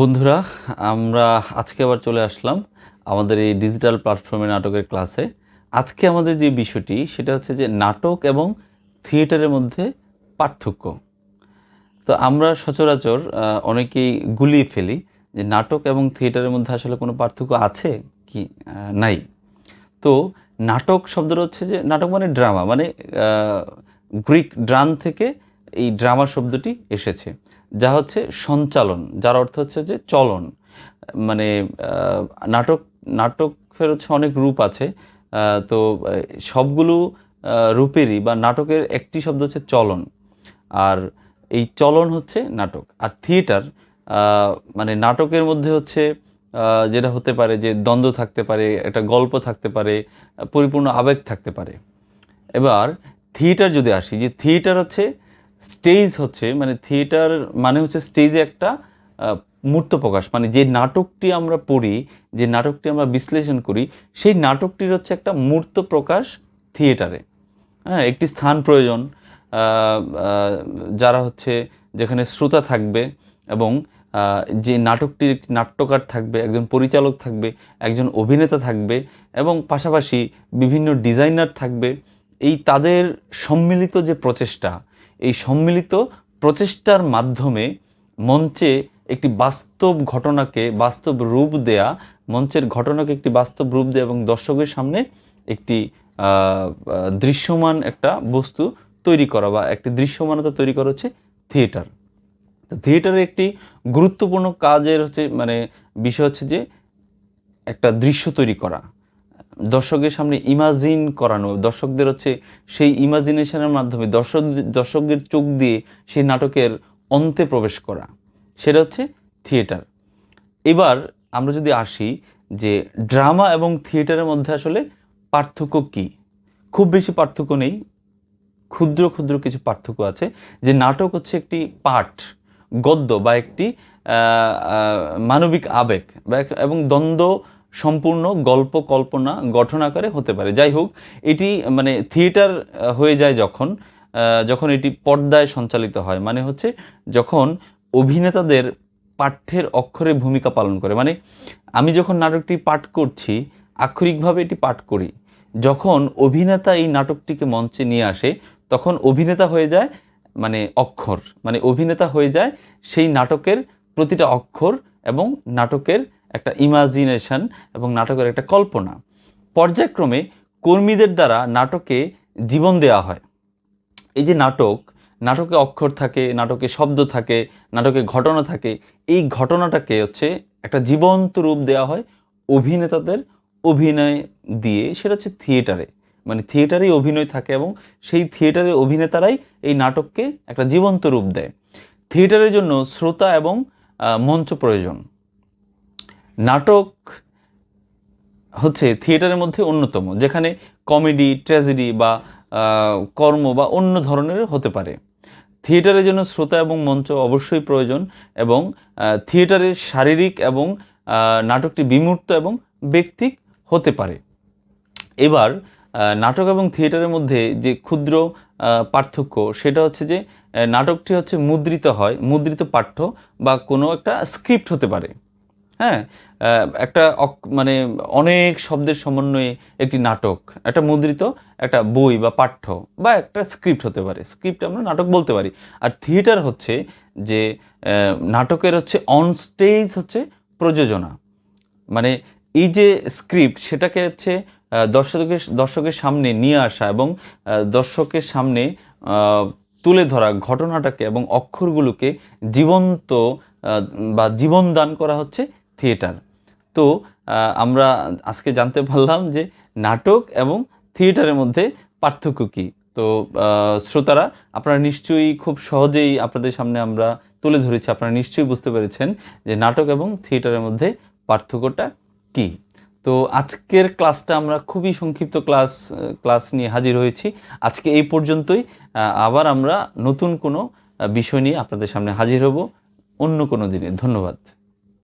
বন্ধুরা, আমরা আজকে আবার চলে আসলাম আমাদের এই ডিজিটাল প্ল্যাটফর্মে নাটকের ক্লাসে। আজকে আমাদের যে বিষয়টি, সেটা হচ্ছে যে নাটক এবং থিয়েটারের মধ্যে পার্থক্য। তো আমরা সচরাচর অনেকেই গুলিয়ে ফেলি যে নাটক এবং থিয়েটারের মধ্যে আসলে কোনো পার্থক্য আছে কি নাই। তো নাটক শব্দটা হচ্ছে যে, নাটক মানে ড্রামা মানে গ্রিক ড্রাম থেকে এই ড্রামা শব্দটি এসেছে, যা হচ্ছে সঞ্চালন, যার অর্থ হচ্ছে যে চলন। মানে নাটক নাটকের হচ্ছে অনেক রূপ আছে। তো সবগুলো রূপেরই বা নাটকের একটি শব্দ হচ্ছে চলন। আর এই চলন হচ্ছে নাটক। আর থিয়েটার মানে নাটকের মধ্যে হচ্ছে যেটা হতে পারে যে দ্বন্দ্ব থাকতে পারে, একটা গল্প থাকতে পারে, পরিপূর্ণ আবেগ থাকতে পারে। এবার, থিয়েটার যদি আসি, যে থিয়েটার হচ্ছে স্টেজ হচ্ছে মানে থিয়েটার মানে হচ্ছে স্টেজে একটা মূর্ত প্রকাশ। মানে যে নাটকটি আমরা পড়ি, যে নাটকটি আমরা বিশ্লেষণ করি, সেই নাটকটির হচ্ছে একটা মূর্ত প্রকাশ থিয়েটারে। হ্যাঁ একটি স্থান প্রয়োজন যারা হচ্ছে যেখানে শ্রোতা থাকবে এবং যে নাটকটির নাট্যকার থাকবে, একজন পরিচালক থাকবে, একজন অভিনেতা থাকবে এবং পাশাপাশি বিভিন্ন ডিজাইনার থাকবে, এই তাদের সম্মিলিত যে প্রচেষ্টা এই সম্মিলিত প্রচেষ্টার মাধ্যমে মঞ্চে একটি বাস্তব ঘটনাকে বাস্তব রূপ দেয়া, মঞ্চের ঘটনাকে একটি বাস্তব রূপ দেয়া এবং দর্শকের সামনে একটি দৃশ্যমান একটা বস্তু তৈরি করা বা একটি দৃশ্যমানতা তৈরি করা হচ্ছে থিয়েটার। তো থিয়েটারের একটি গুরুত্বপূর্ণ কাজের হচ্ছে মানে বিষয় হচ্ছে যে একটা দৃশ্য তৈরি করা। দর্শকের সামনে ইমাজিন করানো, দর্শকদের হচ্ছে সেই ইমাজিনেশনের মাধ্যমে দর্শক, দর্শকদের চোখ দিয়ে সেই নাটকের অন্তে প্রবেশ করা, সেটা হচ্ছে থিয়েটার এবার আমরা যদি আসি যে ড্রামা এবং থিয়েটারের মধ্যে আসলে পার্থক্য কি? খুব বেশি পার্থক্য নেই, ক্ষুদ্র ক্ষুদ্র কিছু পার্থক্য আছে। যে নাটক হচ্ছে একটি পাঠ, গদ্য বা একটি মানবিক আবেগ এবং দ্বন্দ্ব সম্পূর্ণ গল্প কল্পনা গঠন আকারে হতে পারে। যাই হোক, এটি মানে থিয়েটার হয়ে যায় যখন যখন এটি পর্দায় সঞ্চালিত হয়। মানে হচ্ছে, যখন অভিনেতাদের পাঠ্যের অক্ষরে ভূমিকা পালন করে। মানে আমি যখন নাটকটি পাঠ করছি, আক্ষরিকভাবে এটি পাঠ করি, যখন অভিনেতা এই নাটকটিকে মঞ্চে নিয়ে আসে, তখন অভিনেতা হয়ে যায় মানে অক্ষর। মানে অভিনেতা হয়ে যায় সেই নাটকের প্রতিটা অক্ষর এবং নাটকের একটা ইমাজিনেশন এবং নাটকের একটা কল্পনা। পর্যায়ক্রমে কর্মীদের দ্বারা নাটকে জীবন দেওয়া হয়। এই যে নাটক, নাটকে অক্ষর থাকে, নাটকে শব্দ থাকে, নাটকে ঘটনা থাকে, এই ঘটনাটাকে হচ্ছে একটা জীবন্ত রূপ দেওয়া হয় অভিনেতাদের অভিনয় দিয়ে। সেটা হচ্ছে থিয়েটারে। মানে থিয়েটারেই অভিনয় থাকে এবং সেই থিয়েটারে অভিনেতারাই এই নাটককে একটা জীবন্ত রূপ দেয়। থিয়েটারের জন্য শ্রোতা এবং মঞ্চ প্রয়োজন। নাটক হচ্ছে থিয়েটারের মধ্যে অন্যতম, যেখানে কমেডি, ট্র্যাজেডি বা কর্ম বা অন্য ধরনের হতে পারে। থিয়েটারের জন্য শ্রোতা এবং মঞ্চ অবশ্যই প্রয়োজন এবং থিয়েটারের শারীরিক এবং নাটকটি বিমূর্ত এবং ব্যক্তিক হতে পারে। এবার নাটক এবং থিয়েটারের মধ্যে যে ক্ষুদ্র পার্থক্য, সেটা হচ্ছে যে নাটকটি হচ্ছে মুদ্রিত হয়, মুদ্রিত পাঠ্য বা কোনো একটা স্ক্রিপ্ট হতে পারে। হ্যাঁ একটা মানে অনেক শব্দের সমন্বয়ে একটি নাটক, একটা মুদ্রিত, একটা বই বা পাঠ্য বা একটা স্ক্রিপ্ট হতে পারে। স্ক্রিপ্ট আমরা নাটক বলতে পারি। আর থিয়েটার হচ্ছে যে নাটকের হচ্ছে অন স্টেজ হচ্ছে প্রযোজনা। মানে এই যে স্ক্রিপ্ট সেটাকে হচ্ছে দর্শকের দর্শকের সামনে নিয়ে আসা এবং দর্শকের সামনে তুলে ধরা ঘটনাটাকে এবং অক্ষরগুলোকে জীবন্ত বা জীবন দান করা হচ্ছে থিয়েটার। তো আমরা আজকে জানতে পারলাম যে নাটক এবং থিয়েটারের মধ্যে পার্থক্য কী। তো শ্রোতারা, আপনারা নিশ্চয়ই খুব সহজেই আপনাদের সামনে আমরা তুলে ধরেছি। আপনারা নিশ্চয়ই বুঝতে পেরেছেন যে নাটক এবং থিয়েটারের মধ্যে পার্থক্যটা কি। তো, আজকের ক্লাসটা আমরা খুবই সংক্ষিপ্ত ক্লাস ক্লাস নিয়ে হাজির হয়েছি। আজকে এই পর্যন্তই। আবার আমরা নতুন কোনো বিষয় নিয়ে আপনাদের সামনে হাজির হব অন্য কোনো দিনে। ধন্যবাদ।